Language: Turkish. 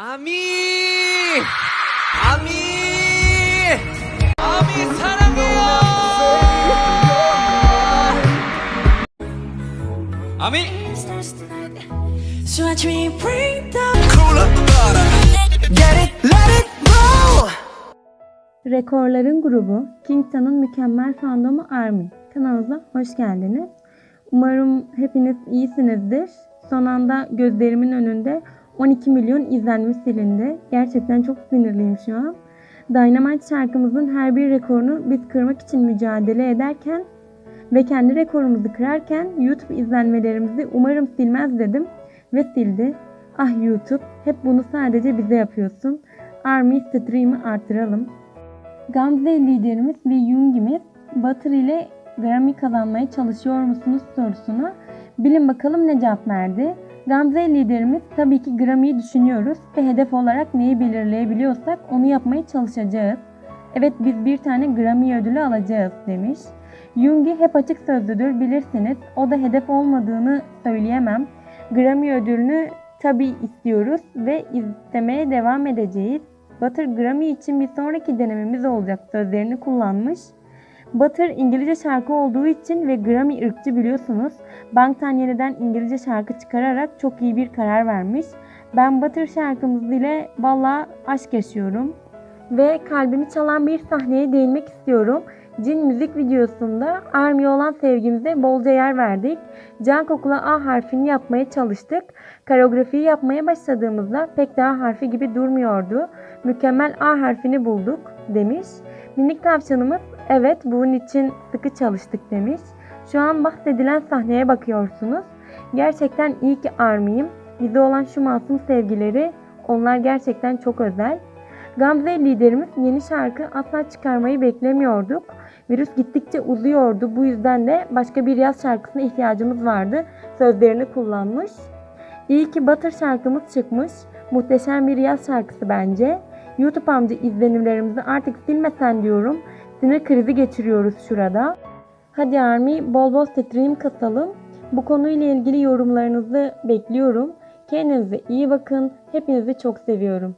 아미! 아미! 아미 사랑해요! 아미! So I dream bring down Cooler butter. Get it, let it roll. Rekorların grubu Kington'un mükemmel fandomu ARMY. Kanalımıza hoş geldiniz. Umarım hepiniz iyisinizdir. Son anda gözlerimin önünde 12 milyon izlenme silindi. Gerçekten çok sinirliyim şu an. Dynamite şarkımızın her bir rekorunu biz kırmak için mücadele ederken ve kendi rekorumuzu kırarken YouTube izlenmelerimizi umarım silmez dedim ve sildi. Ah YouTube hep bunu sadece bize yapıyorsun. ARMY stream'i artıralım. Gamze liderimiz ve Jung'imiz Batır ile Grammy kazanmaya çalışıyor musunuz sorusuna bilin bakalım ne cevap verdi. Gamze liderimiz tabii ki Grammy'yi düşünüyoruz ve hedef olarak neyi belirleyebiliyorsak onu yapmaya çalışacağız. Evet biz bir tane Grammy ödülü alacağız demiş. Jungi hep açık sözlüdür bilirsiniz. O da hedef olmadığını söyleyemem. Grammy ödülünü tabii istiyoruz ve istemeye devam edeceğiz. Batır Grammy için bir sonraki denememiz olacak sözlerini kullanmış. Batır İngilizce şarkı olduğu için ve Grammy ırkçı biliyorsunuz. Banktan yeniden İngilizce şarkı çıkararak çok iyi bir karar vermiş. Ben Batır şarkımız ile valla aşk yaşıyorum. Ve kalbimi çalan bir sahneye değinmek istiyorum. Cin müzik videosunda Army olan sevgimize bolca yer verdik. Can kokula A harfini yapmaya çalıştık. Koreografiyi yapmaya başladığımızda pek daha harfi gibi durmuyordu. Mükemmel A harfini bulduk demiş. Minik tavşanımız evet bunun için sıkı çalıştık demiş. Şu an bahsedilen sahneye bakıyorsunuz. Gerçekten iyi ki Army'yim. Bize olan şu masum sevgileri onlar gerçekten çok özel. Gamze liderimiz yeni şarkı asla çıkarmayı beklemiyorduk. Virüs gittikçe uzuyordu. Bu yüzden de başka bir yaz şarkısına ihtiyacımız vardı. Sözlerini kullanmış. İyi ki Batır şarkımız çıkmış. Muhteşem bir yaz şarkısı bence. YouTube amca izlenimlerimizi artık silmesen diyorum. Sinir krizi geçiriyoruz şurada. Hadi Army bol bol stream kasalım. Bu konuyla ilgili yorumlarınızı bekliyorum. Kendinize iyi bakın. Hepinizi çok seviyorum.